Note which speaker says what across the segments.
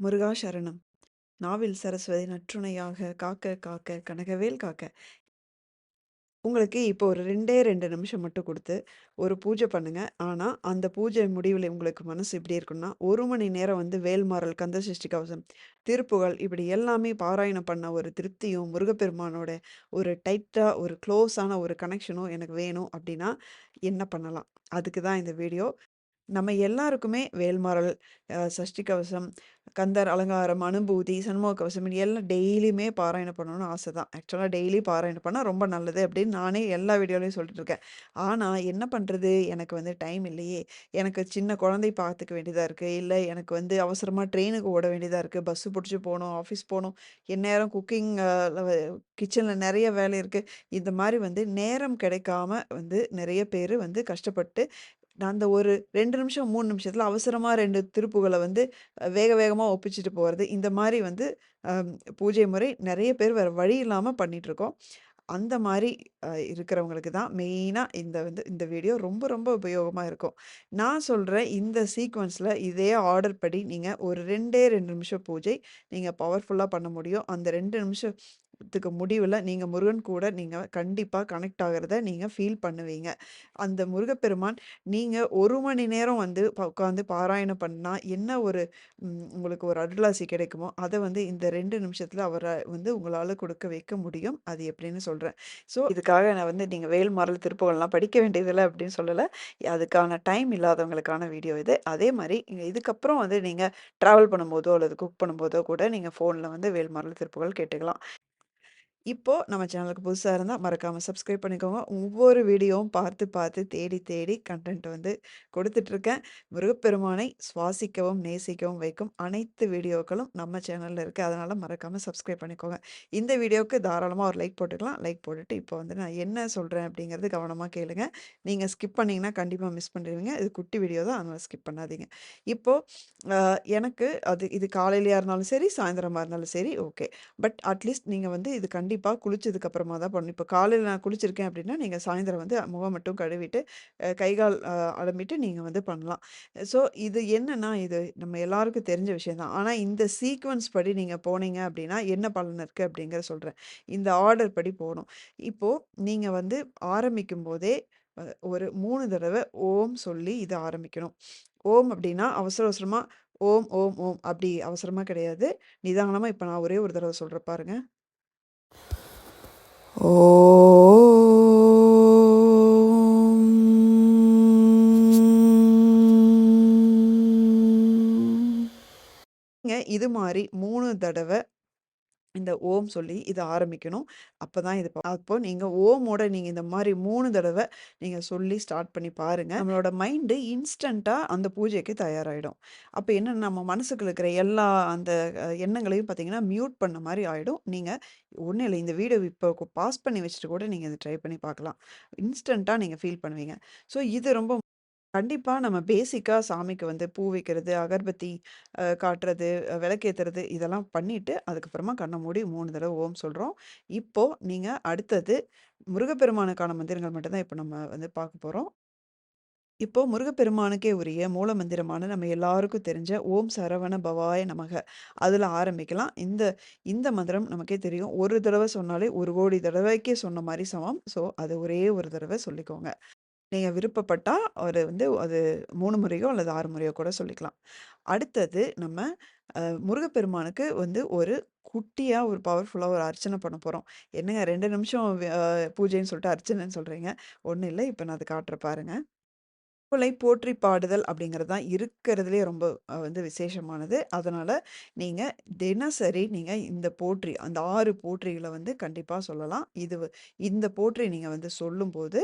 Speaker 1: முருகா சரணம். நாவில் சரஸ்வதி நற்றுணையாக காக்க காக்க கனகவேல் காக்க. உங்களுக்கு இப்போ ஒரு ரெண்டே ரெண்டு நிமிஷம் மட்டும் கொடுத்து ஒரு பூஜை பண்ணுங்க. ஆனால் அந்த பூஜை முடிவில் உங்களுக்கு மனசு எப்படி இருக்குன்னா ஒரு மணி நேரம் வந்து வேல்மாறல் கந்த சஷ்டி கவசம் திருப்புகள் இப்படி எல்லாமே பாராயணம் பண்ண ஒரு திருப்தியும் முருகப்பெருமானோட ஒரு டைட்டாக ஒரு க்ளோஸான ஒரு கனெக்ஷனும் எனக்கு வேணும் அப்படின்னா என்ன பண்ணலாம்? அதுக்கு தான் இந்த வீடியோ நம்ம எல்லாருக்குமே வேல்மாறல் சஷ்டி கவசம் கந்தர் அலங்காரம் அனுபூதி சண்முக கவசம் இது எல்லாம் டெய்லியுமே பாராயணம் பண்ணணும்னு ஆசை தான். ஆக்சுவலாக டெய்லி பாராயணம் பண்ணால் ரொம்ப நல்லது அப்படின்னு நானே எல்லா வீடியோலையும் சொல்லிட்டு இருக்கேன். ஆனால் என்ன பண்ணுறது எனக்கு வந்து டைம் இல்லையே. எனக்கு சின்ன குழந்தை பார்த்துக்க வேண்டியதாக இருக்குது இல்லை எனக்கு வந்து அவசரமாக ட்ரெயினுக்கு ஓட வேண்டியதாக இருக்குது பஸ்ஸு பிடிச்சி போகணும் ஆஃபீஸ் போகணும். எந்நேரம் குக்கிங் கிச்சனில் நிறைய வேலை இருக்குது இந்த மாதிரி வந்து நேரம் கிடைக்காம வந்து நிறைய பேர் வந்து கஷ்டப்பட்டு நான் அந்த ஒரு ரெண்டு நிமிஷம், மூணு நிமிஷத்தில் அவசரமாக ரெண்டு திருப்புகளை வந்து வேக வேகமாக ஒப்பிச்சுட்டு போகிறது இந்த மாதிரி வந்து பூஜை முறை நிறைய பேர் வேறு வழி இல்லாமல் பண்ணிகிட்ருக்கோம் அந்த மாதிரி இருக்கிறவங்களுக்கு தான் மெயினாக இந்த வந்து இந்த வீடியோ ரொம்ப ரொம்ப உபயோகமாக இருக்கும். நான் சொல்கிறேன் இந்த சீக்வன்ஸில் இதே ஆர்டர் படி நீங்கள் ஒரு 2டே 2 நிமிஷம் பூஜை நீங்கள் பவர்ஃபுல்லாக பண்ண முடியும். அந்த ரெண்டு நிமிஷம் இதுக்கு முடிவில் நீங்கள் முருகன் கூட நீங்கள் கண்டிப்பாக கனெக்ட் ஆகிறத நீங்கள் ஃபீல் பண்ணுவீங்க. அந்த முருகப்பெருமான் நீங்கள் ஒரு மணி நேரம் வந்து உட்காந்து பாராயணம் பண்ணால் என்ன ஒரு உங்களுக்கு ஒரு அருளாசி கிடைக்குமோ, அதை வந்து இந்த ரெண்டு நிமிஷத்தில் அவரை வந்து உங்களால் கொடுக்க வைக்க முடியும். அது எப்படின்னு சொல்கிறேன் ஸோ இதுக்காக நான் வந்து நீங்கள் வேல்மாறல் திருப்புகழ்லாம் படிக்க வேண்டியதில்லை அப்படின்னு சொல்லலை அதுக்கான டைம் இல்லாதவங்களுக்கான வீடியோ இது. அதே மாதிரி இதுக்கப்புறம் வந்து நீங்கள் ட்ராவல் பண்ணும்போதோ, அல்லது குக் பண்ணும்போதோ கூட நீங்கள் ஃபோனில் வந்து வேல்மாறல் திருப்புகள் கேட்டுக்கலாம். இப்போது நம்ம சேனலுக்கு புதுசாக இருந்தால் மறக்காமல் சப்ஸ்கிரைப் பண்ணிக்கோங்க. ஒவ்வொரு வீடியோவும் பார்த்து, பார்த்து தேடி, தேடி கன்டென்ட் வந்து கொடுத்துட்ருக்கேன். முருகப்பெருமானை சுவாசிக்கவும், நேசிக்கவும் வைக்கும் அனைத்து வீடியோக்களும் நம்ம சேனலில் இருக்குது அதனால் மறக்காமல் சப்ஸ்கிரைப் பண்ணிக்கோங்க. இந்த வீடியோவுக்கு தாராளமாக ஒரு லைக் போட்டுக்கலாம். லைக் போட்டுட்டு இப்போ வந்து நான் என்ன சொல்கிறேன் அப்படிங்கிறது கவனமாக கேளுங்க. நீங்கள் ஸ்கிப் பண்ணிங்கன்னா கண்டிப்பாக மிஸ் பண்ணிடுவீங்க இது குட்டி வீடியோ தான். அதனால் ஸ்கிப் பண்ணாதீங்க. இப்போது எனக்கு அது இது காலையிலையாக இருந்தாலும் சரி, சாயந்தரமாக இருந்தாலும் சரி ஓகே. பட் அட்லீஸ்ட் நீங்கள் வந்து இது கண்டிப்பாக குளிச்சதுக்கு அப்புறமா தான் பண்ணணும். இப்போ காலையில் நான் குளிச்சிருக்கேன் அப்படின்னா, நீங்கள் சாயந்தரம் வந்து முகம் மட்டும் கழுவிட்டு, கைகால் கை, கால் அலம்பிட்டு நீங்கள் வந்து பண்ணலாம். ஸோ இது என்னன்னா, இது நம்ம எல்லாருக்கும் தெரிஞ்ச விஷயம் தான். இந்த சீக்வன்ஸ் படி நீங்கள் போனீங்க அப்படின்னா, என்ன பலன் இருக்குது அப்படிங்கிறத சொல்கிறேன் இந்த ஆர்டர் படி போகணும் இப்போது நீங்கள் வந்து ஆரம்பிக்கும்போதே போதே ஒரு மூணு தடவை ஓம் சொல்லி இதை ஆரம்பிக்கணும். ஓம் அப்படின்னா அவசர அவசரமாக ஓம், ஓம், ஓம் அப்படி அவசரமாக கிடையாது. நிதானமாக இப்போ நான் ஒரே ஒரு தடவை சொல்கிற பாருங்கள் இது மாதிரி மூணு தடவை இந்த ஓம் சொல்லி இதை ஆரம்பிக்கணும். அப்போ தான் இது அப்போ நீங்கள் ஓமோட நீங்கள் இந்த மாதிரி மூணு தடவை நீங்கள் சொல்லி ஸ்டார்ட் பண்ணி பாருங்கள் நம்மளோட மைண்டு இன்ஸ்டண்ட்டாக அந்த பூஜைக்கு தயாராகிடும் அப்போ என்ன நம்ம மனசுக்குள்ள இருக்கிற எல்லா அந்த எண்ணங்களையும் பார்த்தீங்கன்னா, மியூட் பண்ண மாதிரி ஆகிடும் நீங்கள் ஒன்றும் இல்லை இந்த வீடியோ இப்போ பாஸ் பண்ணி வச்சுட்டு கூட நீங்கள் இதை ட்ரை பண்ணி பார்க்கலாம். இன்ஸ்டண்ட்டாக நீங்கள் ஃபீல் பண்ணுவீங்க. ஸோ இது ரொம்ப கண்டிப்பா நம்ம பேசிக்கா சாமிக்கு வந்து பூ வைக்கிறது, அகர்பத்தி அ காட்டுறது, அ விளக்கேத்துறது இதெல்லாம் பண்ணிட்டு, அதுக்கப்புறமா கண்ண மூடி 3 தடவ ஓம் சொல்றோம். இப்போ நீங்க அடுத்தது முருகப்பெருமானுக்கான மந்திரங்கள் மட்டும் தான் இப்ப நம்ம வந்து பார்க்க போறோம். இப்போ முருகப்பெருமானுக்கே உரிய மூல மந்திரமான நம்ம எல்லாருக்கும் தெரிஞ்ச ஓம் சரவண பவாய நமக. அதுல ஆரம்பிக்கலாம். இந்த இந்த மந்திரம் நமக்கே தெரியும். ஒரு தடவ சொன்னாலே 1,00,00,000 தடவைக்கு சொன்ன மாரி சமம். ஸோ அத ஒரே ஒரு தடவ சொல்லிக்கோங்க. நீங்க விருப்பப்பட்டா ஒரு வந்து அது 3 முறையோ அல்லது 6 முறையோ கூட சொல்லிக்கலாம். அடுத்தது நம்ம அ முருகப்பெருமானுக்கு வந்து ஒரு குட்டியா ஒரு பவர்ஃபுல்லா ஒரு அர்ச்சனை பண்ண போறோம். என்னங்க 2 நிமிஷம் அ பூஜைன்னு சொல்லிட்டு அர்ச்சனைன்னு சொல்றீங்க. ஒண்ணும் இல்ல. இப்ப நான் அத காட்டுறேன் பாருங்க. புலை போற்றி பாடுதல் அப்படிங்கிறது தான் இருக்கிறதுலே ரொம்ப வந்து விசேஷமானது. அதனால் நீங்கள் தினசரி நீங்கள் இந்த போற்றி அந்த ஆறு போற்றிகளை வந்து கண்டிப்பாக சொல்லலாம். இது இந்த போற்றி நீங்கள் வந்து சொல்லும்போது,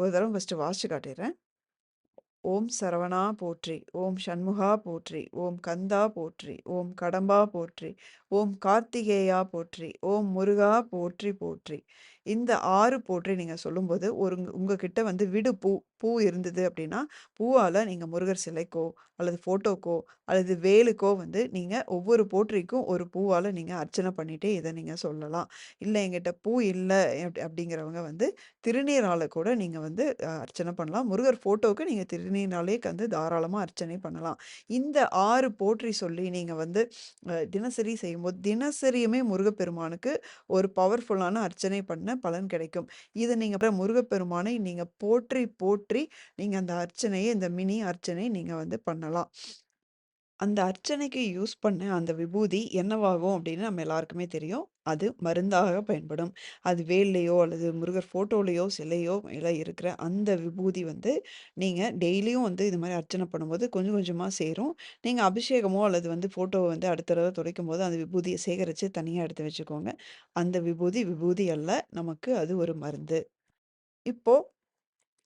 Speaker 1: ஒரு தடவை ஃபஸ்ட்டு வாசிச்சு காட்டிடுறேன் ஓம் சரவணா போற்றி, ஓம் சண்முகா போற்றி, ஓம் கந்தா போற்றி, ஓம் கடம்பா போற்றி, ஓம் கார்த்திகேயா போற்றி, ஓம் முருகா போற்றி போற்றி. இந்த ஆறு போற்றி நீங்கள் சொல்லும்போது, ஒரு உங்ககிட்ட வந்து விடு பூ பூ இருந்தது அப்படின்னா, பூவால் நீங்கள் முருகர் சிலைக்கோ, அல்லது ஃபோட்டோக்கோ, அல்லது வேலுக்கோ வந்து நீங்கள் ஒவ்வொரு போற்றிக்கும் ஒரு பூவால் நீங்கள் அர்ச்சனை பண்ணிகிட்டே இதை நீங்கள் சொல்லலாம். இல்லை எங்கிட்ட பூ இல்லை அப்படிங்கிறவங்க வந்து திருநீரால் கூட நீங்கள் வந்து அர்ச்சனை பண்ணலாம். முருகர் ஃபோட்டோவுக்கு நீங்கள் திருநீராலே வந்து தாராளமாக அர்ச்சனை பண்ணலாம். இந்த ஆறு போற்றி சொல்லி நீங்கள் வந்து தினசரி செய்யும்போது தினசரியுமே முருகப்பெருமானுக்கு ஒரு பவர்ஃபுல்லான அர்ச்சனை பண்ண பலன் கிடைக்கும். இதை நீங்க அப்புறம் முருகப்பெருமானை நீங்க போற்றி, போற்றி நீங்க அந்த அர்ச்சனையை இந்த மினி அர்ச்சனை நீங்க வந்து பண்ணலாம். அந்த அர்ச்சனைக்கு யூஸ் பண்ண அந்த விபூதி என்னவாகும் அப்படின்னு நம்ம எல்லாருக்குமே தெரியும். அது மருந்தாக பயன்படும். அது வேல்லையோ அல்லது முருகர் ஃபோட்டோலையோ சிலையோ எல்லாம் இருக்கிற அந்த விபூதி வந்து நீங்கள் டெய்லியும் வந்து இது மாதிரி அர்ச்சனை பண்ணும்போது கொஞ்சம் கொஞ்சமாக சேரும். நீங்கள் அபிஷேகமோ அல்லது வந்து ஃபோட்டோவை வந்து அடுத்த துடைக்கும் போது அந்த விபூதியை சேகரித்து தனியாக எடுத்து வச்சுக்கோங்க. அந்த விபூதி, விபூதி அல்ல. நமக்கு அது ஒரு மருந்து. இப்போது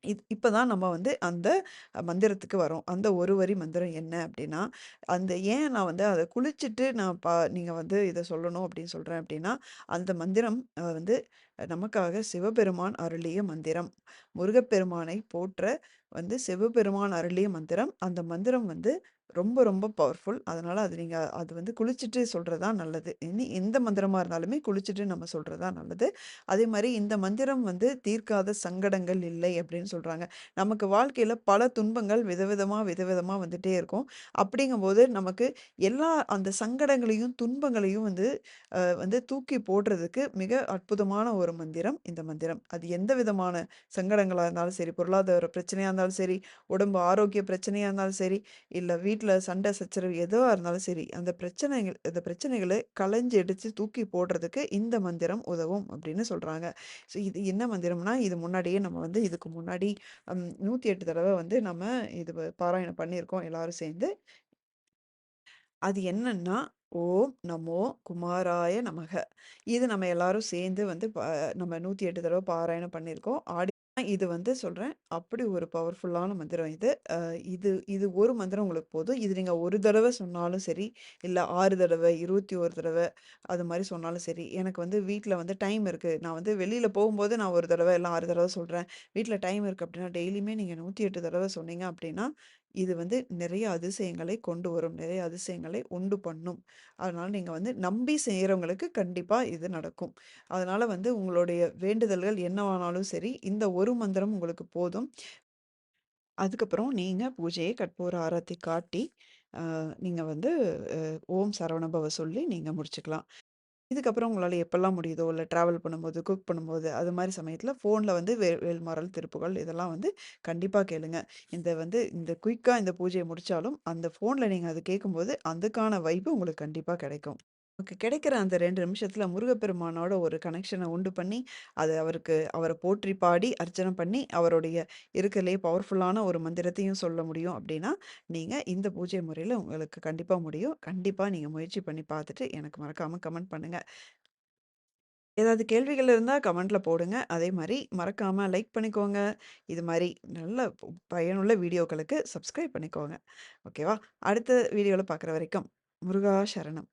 Speaker 1: இத் இப்போ தான் நம்ம வந்து அந்த மந்திரத்துக்கு வரோம். அந்த ஒரு வரி மந்திரம் என்ன அப்படின்னா அந்த ஏன் நான் வந்து அத குளிச்சுட்டு நான் பா நீங்க வந்து இத சொல்லணும் அப்படின்னு சொல்றேன் அப்படின்னா அந்த மந்திரம் அ வந்து நமக்காக சிவபெருமான் அருளிய மந்திரம். முருகப்பெருமானை போற்ற வந்து சிவபெருமான் அருளிய மந்திரம். அந்த மந்திரம் வந்து ரொம்ப ரொம்ப பவர்ஃபுல். அதனால் அது நீங்கள் அது வந்து குளிச்சுட்டு சொல்கிறது தான் நல்லது. இனி எந்த மந்திரமாக இருந்தாலுமே குளிச்சுட்டு நம்ம சொல்கிறது தான் நல்லது. அதே மாதிரி இந்த மந்திரம் வந்து தீர்க்காத சங்கடங்கள் இல்லை அப்படின்னு சொல்கிறாங்க நமக்கு வாழ்க்கையில் பல துன்பங்கள் விதவிதமாக விதவிதமாக வந்துகிட்டே இருக்கும். அப்படிங்கும்போது நமக்கு எல்லா அந்த சங்கடங்களையும், துன்பங்களையும் வந்து வந்து தூக்கி போடுறதுக்கு மிக அற்புதமான ஒரு மந்திரம் இந்த மந்திரம். அது எந்த விதமான சங்கடங்களாக இருந்தாலும் சரி, பொருளாதார பிரச்சனையாக இருந்தாலும் சரி, உடம்பு ஆரோக்கிய பிரச்சனையாக இருந்தாலும் சரி, இல்லை வீட்டு வீட்டில் சண்டை சச்சரவு எதுவாக இருந்தாலும் சரி, அந்த பிரச்சனைகள் அந்த பிரச்சனைகளை களைஞ்சு எடுத்து தூக்கி போடுறதுக்கு இந்த மந்திரம் உதவும் அப்படின்னு சொல்கிறாங்க ஸோ இது என்ன மந்திரம்னா, இது முன்னாடியே நம்ம வந்து இதுக்கு முன்னாடி நூற்றி எட்டு தடவை வந்து நம்ம இது பாராயணம் பண்ணியிருக்கோம் எல்லாரும் சேர்ந்து. அது என்னன்னா, ஓம் நமோ குமாராய நமக. இது நம்ம எல்லாரும் சேர்ந்து வந்து நம்ம நூற்றி எட்டு தடவை பாராயணம் பண்ணியிருக்கோம். ஆடி இது வந்து சொல்கிறேன் அப்படி ஒரு பவர்ஃபுல்லான மந்திரம் இது. இது இது ஒரு மந்திரம் உங்களுக்கு போதும். இது நீங்கள் ஒரு தடவை சொன்னாலும் சரி, இல்லை ஆறு தடவை இருபத்தி ஒரு தடவை அது மாதிரி சொன்னாலும் சரி. எனக்கு வந்து வீட்டில் வந்து டைம் இருக்குது நான் வந்து வெளியில் போகும்போது நான் ஒரு தடவை இல்லை ஆறு தடவை சொல்கிறேன் வீட்டில் டைம் இருக்குது அப்படின்னா, டெய்லியுமே நீங்கள் நூற்றி எட்டு தடவை சொன்னீங்க அப்படின்னா, இது வந்து நிறைய அதிசயங்களை கொண்டு வரும். நிறைய அதிசயங்களை உண்டு பண்ணும். அதனால நீங்கள் வந்து நம்பி செய்கிறவங்களுக்கு கண்டிப்பாக இது நடக்கும். அதனால வந்து உங்களுடைய வேண்டுதல்கள் என்னவானாலும் சரி, இந்த ஒரு மந்திரம் உங்களுக்கு போதும். அதுக்கப்புறம் நீங்கள் பூஜையை கற்பூர ஆரத்தி காட்டி, நீங்கள் வந்து ஓம் சரவணபவ சொல்லி நீங்கள் முடிச்சுக்கலாம். இதுக்கப்புறம் உங்களால எப்பல்லாம் முடியுதோ, இல்ல டிராவல் பண்ணும்போது, குக் பண்ணும்போது, அது மாரி சமயத்துல ஃபோன்ல வந்து வே வேல்மாறல் திருப்புகழ் இதெல்லாம் வந்து கண்டிப்பா கேளுங்க. இந்த வந்து இந்த குயிக்கா இந்த பூஜைய முடிச்சாலும், அந்த ஃபோன்ல நீங்க அத கேட்கும்போது, அதுக்கான வைப்பு உங்களுக்கு கண்டிப்பா கிடைக்கும். நமக்கு கிடைக்கிற அந்த 2 நிமிஷத்துல முருகப்பெருமானோட ஒரு கனெக்ஷன உண்டு பண்ணி, அது அவருக்கு அவர போற்றி பாடி அர்ச்சனை பண்ணி, அவருடைய இருக்கறதுலயே பவர்ஃபுல்லான ஒரு மந்திரத்தையும் சொல்ல முடியும் அப்படின்னா நீங்க இந்த பூஜை முறையில உங்களுக்கு கண்டிப்பா முடியும். கண்டிப்பா நீங்க முயற்சி பண்ணி பார்த்துட்டு எனக்கு மறக்காம கமெண்ட் பண்ணுங்க. ஏதாவது கேள்விகள் இருந்தா கமெண்ட்ல போடுங்க. அதே மாரி மறக்காம லைக் பண்ணிக்கோங்க. இது மாரி நல்ல ப பயனுள்ள வீடியோக்களுக்கு சப்ஸ்கிரைப் பண்ணிக்கோங்க. ஓகேவா? அடுத்த வீடியோல பார்க்குற வரைக்கும் முருகா சரணம்.